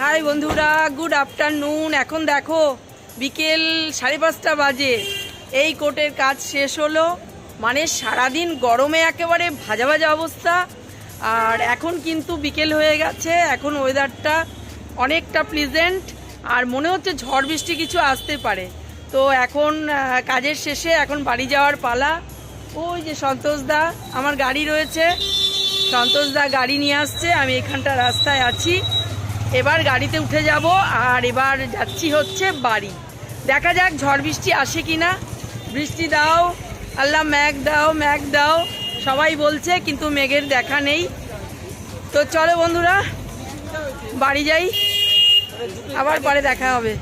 High বন্ধুরা, good afternoon. এখন দেখো, বিকেল সাড়ে পাঁচটা বাজে। এই কোটের কাজ শেষ হলো। মানে সারাদিন গরমে একেবারে ভাজা ভাজা অবস্থা। আর এখন কিন্তু বিকেল হয়ে গেছে। এখন ওয়েদারটা অনেকটা প্লিজেন্ট আর মনে হচ্ছে ঝড় বৃষ্টি কিছু আসতে পারে। তো এখন কাজের শেষে এখন বাড়ি যাওয়ার পালা। ওই যে সন্তোষ দা, আমার গাড়ি রয়েছে। সন্তোষ দা গাড়ি নিয়ে আসছে। আমি এখানটা রাস্তায় আছি। এবার গাড়িতে উঠে যাব আর এবার যাচ্ছি হচ্ছে বাড়ি। দেখা যাক ঝড় বৃষ্টি আসে কি না বৃষ্টি দাও, আল্লাহ ম্যাগ দাও ম্যাগ দাও, সবাই বলছে কিন্তু মেঘের দেখা নেই। তো চলো বন্ধুরা, বাড়ি যাই, আবার পরে দেখা হবে।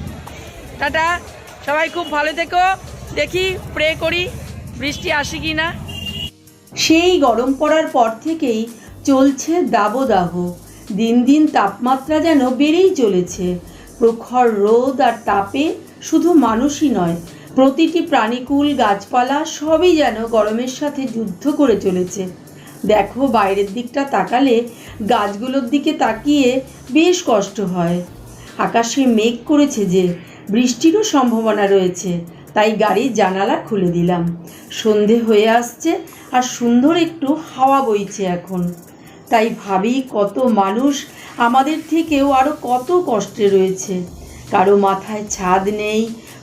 টাটা, সবাই খুব ভালো থেকো, দেখি প্রে করি, বৃষ্টি আসে কি না সেই গরম পড়ার পর থেকেই চলছে দাবদাহ। দিন দিন তাপমাত্রা যেন বেড়েই চলেছে। প্রখর রোদ আর তাপে শুধু মানুষই নয়, প্রতিটি প্রাণীকুল, গাছপালা সবই যেন গরমের সাথে যুদ্ধ করে চলেছে। দেখো বাইরের দিকটা তাকালে, গাছগুলোর দিকে তাকিয়ে বেশ কষ্ট হয়। আকাশে মেঘ করেছে যে, বৃষ্টিরও সম্ভাবনা রয়েছে, তাই গাড়ির জানালা খুলে দিলাম। সন্ধে হয়ে আসছে আর সুন্দর একটু হাওয়া বইছে এখন। তাই ভাবি কত মানুষ আমাদের থেকেও আরও কত কষ্টে রয়েছে। কারও মাথায় ছাদ নেই,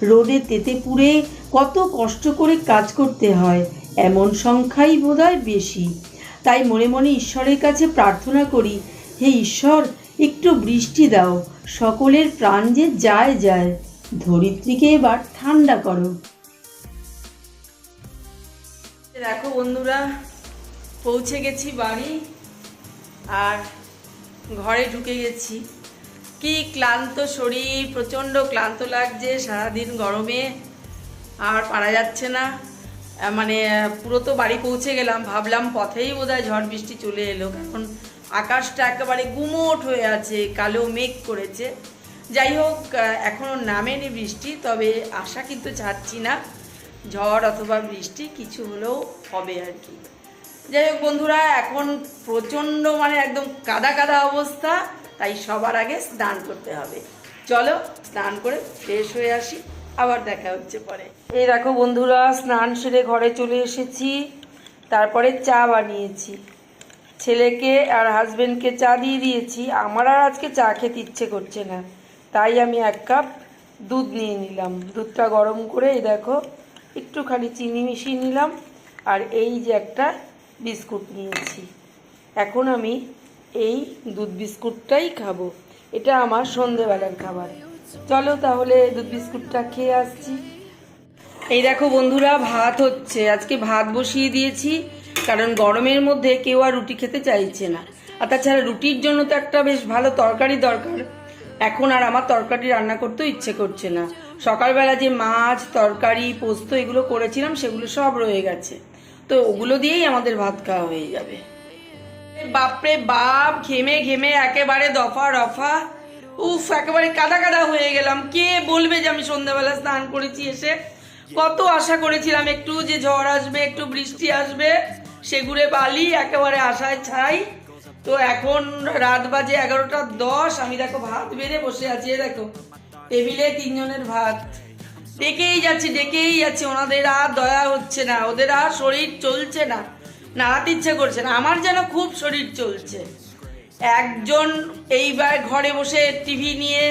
রোদে তেতে পুড়ে কত কষ্ট করে কাজ করতে হয়, এমন সংখ্যাই বোধহয় বেশি। তাই মনে মনে ঈশ্বরের কাছে প্রার্থনা করি, হে ঈশ্বর, একটু বৃষ্টি দাও, সকলের প্রাণ যে যায় যায়। ধরিত্রীকে এবার ঠান্ডা করো। দেখো বন্ধুরা, পৌঁছে গেছি বাড়ি। আর ঘরে ঢুকে গেছি। কি ক্লান্ত শরীর প্রচণ্ড ক্লান্ত লাগছে সারাদিন গরমে আর পারা যাচ্ছে না। মানে পুরো তো বাড়ি পৌঁছে গেলাম ভাবলাম পথেই বোধহয় ঝড় বৃষ্টি চলে এলো। কারণ আকাশটা একেবারে গুমোট হয়ে আছে কালো মেঘ করেছে। যাই হোক আহ, এখনও নামেনি বৃষ্টি তবে আশা কিন্তু ছাড়ছি না ঝড় অথবা বৃষ্টি কিছু হলেও হবে আর কি। যাই হোক বন্ধুরা, এখন প্রচণ্ড মানে একদম কাদা কাদা অবস্থা, তাই সবার আগে স্নান করতে হবে। চলো স্নান করে ফ্রেশ হয়ে আসি, আবার দেখা হচ্ছে পরে। এই দেখো বন্ধুরা, স্নান সেরে ঘরে চলে এসেছি, তারপরে চা বানিয়েছি। ছেলেকে আর হাজবেন্ডকে চা দিয়ে দিয়েছি, আমার আর আজকে চা খেতে ইচ্ছে করছে না, তাই আমি এক কাপ দুধ নিয়ে নিলাম। দুধটা গরম করে, এই দেখো, একটুখানি চিনি মিশিয়ে নিলাম, আর এই যে একটা বিস্কুট নিয়েছি। এখন আমি এই দুধ বিস্কুটটাই খাব। এটা আমার সন্ধেবেলার খাবার। চলো তাহলে দুধ বিস্কুটটা খেয়ে আসছি। এই দেখো বন্ধুরা, ভাত হচ্ছে। আজকে ভাত বসিয়ে দিয়েছি, কারণ গরমের মধ্যে কেউ আর রুটি খেতে চাইছে না। আর তাছাড়া রুটির জন্য তো একটা বেশ ভালো তরকারি দরকার। এখন আর আমার তরকারি রান্না করতেও ইচ্ছে করছে না। সকালবেলা যে মাছ, তরকারি, পোস্ত এগুলো করেছিলাম, সেগুলো সব রয়ে গেছে। তো ওগুলো দিয়েই আমাদের ভাত খাওয়া হয়ে যাবে। বাপরে বাপ, ঘেমে ঘেমে একেবারে দফা রফা। উফ, একেবারে কাদা কাদা হয়ে গেলাম। কে বলবে যে আমি সন্ধ্যাবেলা স্নান করেছি এসে? কত আশা করেছিলাম একটু যে ঝড় আসবে, একটু বৃষ্টি আসবে, সেগুড়ে বালি একেবারে আশায় ছাই। তো এখন রাত বাজে এগারোটা দশ, আমি দেখো ভাত বেড়ে বসে আছি দেখো, টেবিলে তিনজনের ভাত। ডেকেই যাচ্ছি ডেকেই যাচ্ছি। ওনাদের আর দয়া হচ্ছে না। ওদের আর শরীর চলছে না। নাড়াতে ইচ্ছে করছে না। আমার যেন খুব শরীর চলছে। একজন এইবার ঘরে বসে টিভি নিয়ে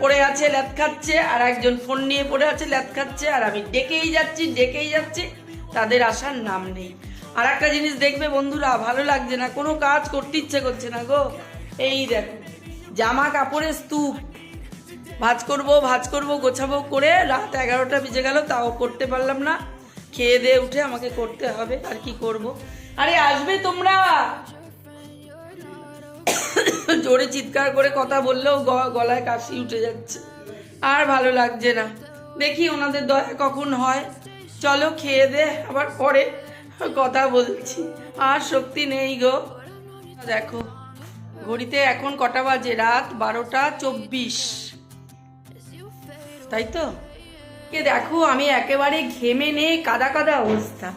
পড়ে আছে ল্যাদ খাচ্ছে, আর একজন ফোন নিয়ে পড়ে আছে ল্যাদ খাচ্ছে, আর আমি ডেকেই যাচ্ছি ডেকেই যাচ্ছি। তাদের আসার নাম নেই। আর একটা জিনিস দেখবে বন্ধুরা, ভালো লাগছে না। কোনো কাজ করতে ইচ্ছে করছে না গো। এই দেখো, জামা কাপড়ের স্তূপ। ভাজ করব ভাজ করব, গোছাবো, করে রাত এগারোটা বেজে গেল, তাও করতে পারলাম না। খেয়ে দিয়ে উঠে আমাকে করতে হবে, আর কি করব? আরে আসবে তোমরা! জোরে চিৎকার করে কথা বললেও গলায় কাশি উঠে যাচ্ছে। আর ভালো লাগছে না। দেখি ওনাদের দয়া কখন হয়। চলো খেয়ে দে, আবার পরে কথা বলছি। আর শক্তি নেই গো। দেখো, ঘড়িতে এখন কটা বাজে? রাত বারোটা চব্বিশ। তাই তো? কে দেখো, আমি একেবারে ঘেমে নে কাদা কাদা অবস্থা।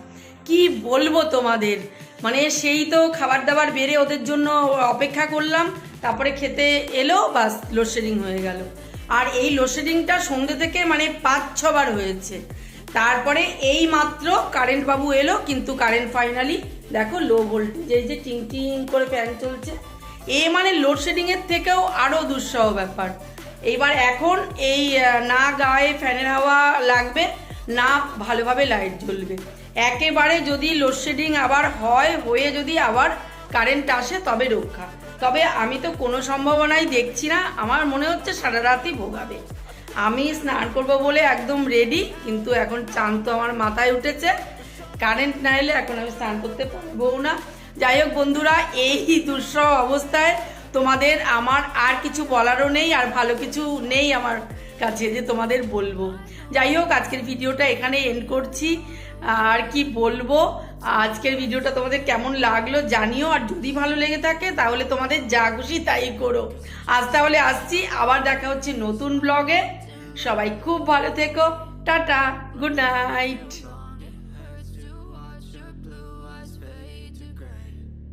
কি বলব তোমাদের? মানে সেই তো খাবার দাবার বেড়ে ওদের জন্য অপেক্ষা করলাম, তারপরে খেতে এলো, বাস, লোডশেডিং হয়ে গেল। আর এই লোডশেডিংটা সন্ধ্যে থেকে মানে পাঁচ, ছবার হয়েছে। তারপরে এই মাত্র কারেন্ট বাবু এলো, কিন্তু কারেন্ট ফাইনালি দেখো লো ভোল্টেজ এই যে টিং টিং করে ফ্যান চলছে। এ মানে লোডশেডিংয়ের থেকেও আরও দুঃসহ ব্যাপার। এইবার এখন এই না গায়ে ফ্যানের হাওয়া লাগবে, না ভালোভাবে লাইট জ্বলবে। একেবারে যদি লোডশেডিং আবার হয়, হয়ে যদি আবার কারেন্ট আসে, তবে রক্ষা। তবে আমি তো কোনো সম্ভাবনাই দেখছি না, আমার মনে হচ্ছে সারা রাতই ভোগাবে। আমি স্নান করব বলে একদম রেডি কিন্তু এখন চান তো আমার মাথায় উঠেছে। কারেন্ট না এলে এখন আমি স্নান করতে পারব না। যাই হোক বন্ধুরা, এই দুঃসহ অবস্থায় তোমাদের আমার আর কিছু বলারও নেই আর ভালো কিছু নেই আমার কাছে যে তোমাদের বলব। যাই হোক, আজকের ভিডিওটা এখানে এন্ড করছি। আর কি বলব? আজকের ভিডিওটা তোমাদের কেমন লাগল জানিও, আর যদি ভালো লেগে থাকে তাহলে তোমাদের যা খুশি তাই করো। আজ তাহলে আসছি, আবার দেখা হচ্ছে নতুন ব্লগে সবাই খুব ভালো থেকো। Tata good night